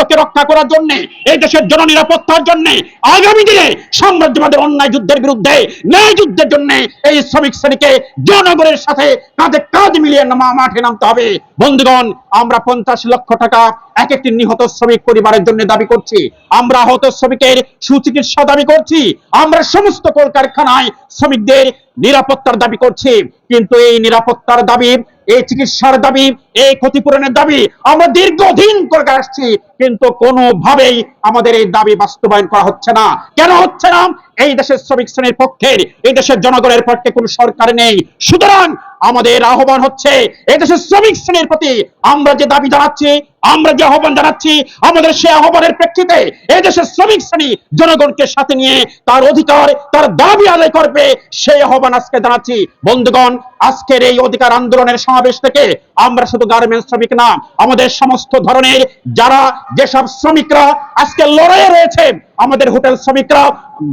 মেরুদণ্ডকে রক্ষা করার জন্য, এই দেশের জননিরাপত্তার জন্য, আগামী দিনে সাম্রাজ্যবাদের অন্যায় যুদ্ধের বিরুদ্ধে, ন্যায় যুদ্ধের জন্য এই শ্রমিক শ্রেণীকে জনগণের সাথে কাঁধে কাঁধ মিলিয়ে মাঠে নামতে হবে। বন্ধুগণ, আমরা পঞ্চাশ লক্ষ টাকা এক একটি নিহত শ্রমিক পরিবারের জন্য দাবি করছি। আমরা আহত শ্রমিকের সুচিকিৎসা দাবি করছি। আমরা সমস্ত কলকারখানায় শ্রমিকদের নিরাপত্তার দাবি করছি। কিন্তু এই নিরাপত্তার দাবি, এই চিকিৎসার দাবি, এই ক্ষতিপূরণের দাবি আমরা দীর্ঘদিন করে আসছি। কিন্তু কোনোভাবেই আমাদের এই দাবি বাস্তবায়ন করা হচ্ছে না। কেন হচ্ছে না? এই দেশের শ্রমিক শ্রেণির পক্ষে এই দেশের জনগণের পক্ষে কোনো সরকার নেই। সুতরাং আমাদের আহ্বান হচ্ছে এদেশের দেশের শ্রমিক শ্রেণির প্রতি আমরা যে দাবি জানাচ্ছি আমরা যে আহ্বান জানাচ্ছি, আমাদের সে আহ্বানের প্রেক্ষিতে এই দেশের শ্রমিক শ্রেণি জনগণকে সাথে নিয়ে তার অধিকার, তার দাবি আদায় করবে, সেই আহ্বান আজকে জানাচ্ছি। বন্ধুগণ, আজকের এই অধিকার আন্দোলনের সমাবেশ থেকে আমরা শুধু গার্মেন্টস শ্রমিক না, আমাদের সমস্ত ধরনের যারা যেসব শ্রমিকরা আজকে লড়াইয়ে রয়েছে, আমাদের হোটেল শ্রমিকরা,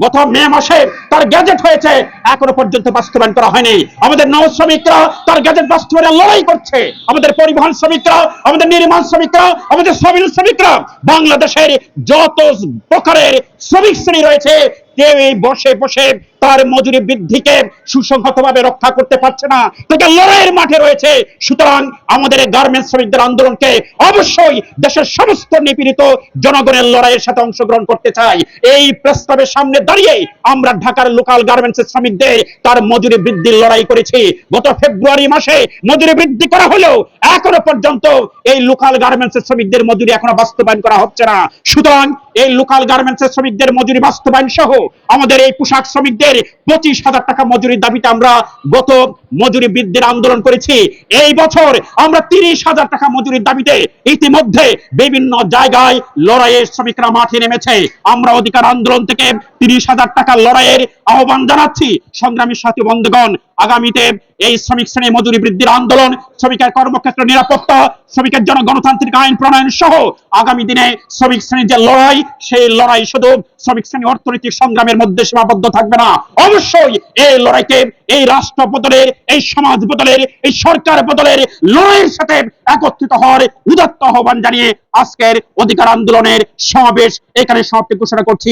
গত মে মাসে তার গ্যাজেট হয়েছে, এখনও পর্যন্ত বাস্তবায়ন করা হয়নি। আমাদের নৌ শ্রমিকরা তার গ্যাজেট বাস্তবায়নের লড়াই করছে, আমাদের পরিবহন শ্রমিকরা, আমাদের নির্মাণ শ্রমিকরা আমাদের শ্রমিক শ্রমিকরা বাংলাদেশের যত প্রকারের শ্রমিক শ্রেণি রয়েছে কেউ এই বসে বসে তার মজুরি বৃদ্ধিকে সুসংহতভাবে রক্ষা করতে পারছে না। তাকে লড়াইয়ের মাঠে রয়েছে। সুতরাং আমাদের গার্মেন্টস শ্রমিকদের আন্দোলনকে অবশ্যই দেশের সমস্ত নিপীড়িত জনগণের লড়াইয়ের সাথে অংশগ্রহণ করতে চাই। এই প্রস্তাবের সামনে দাঁড়িয়ে আমরা ঢাকার লোকাল গার্মেন্টস শ্রমিকদের তার মজুরি বৃদ্ধির লড়াই করেছি। গত ফেব্রুয়ারি মাসে মজুরি বৃদ্ধি করা হলেও এখনও পর্যন্ত এই লোকাল গার্মেন্টস শ্রমিকদের মজুরি এখনও বাস্তবায়ন করা হচ্ছে না। সুতরাং এই লোকাল গার্মেন্টস শ্রমিকদের মজুরি বাস্তবায়ন সহ আমাদের এই পোশাক শ্রমিকদের পঁচিশ হাজার টাকা মজুরির দাবিতে আমরা গত মজুরি বৃদ্ধির আন্দোলন করেছি। এই বছর আমরা তিরিশ হাজার টাকা মজুরির দাবিতে ইতিমধ্যে বিভিন্ন জায়গায় লড়াইয়ের শ্রমিকরা মাঠে নেমেছে। আমরা অধিকার আন্দোলন থেকে তিরিশ হাজার টাকা লড়াইয়ের আহ্বান জানাচ্ছি। সংগ্রামী সাথী বন্ধুগণ, আগামীতে এই শ্রমিক শ্রেণি মজুরি বৃদ্ধির আন্দোলন, শ্রমিকের কর্মক্ষেত্র নিরাপত্তা, শ্রমিকের জন্য গণতান্ত্রিক আইন প্রণয়ন সহ আগামী দিনে শ্রমিক শ্রেণির যে লড়াই, সেই লড়াই শুধু শ্রমিক শ্রেণি অর্থনৈতিক সংগ্রামের মধ্যে সীমাবদ্ধ থাকবে না। অবশ্যই এই লড়াইকে এই রাষ্ট্র বদলের এই সমাজ বদলের এই সরকার বদলের লড়াইয়ের সাথে একত্রিত হওয়ার উদাত্ত আহ্বান জানিয়ে আজকের অধিকার আন্দোলনের সমাবেশ এখানে সমাপ্তি ঘোষণা করছি।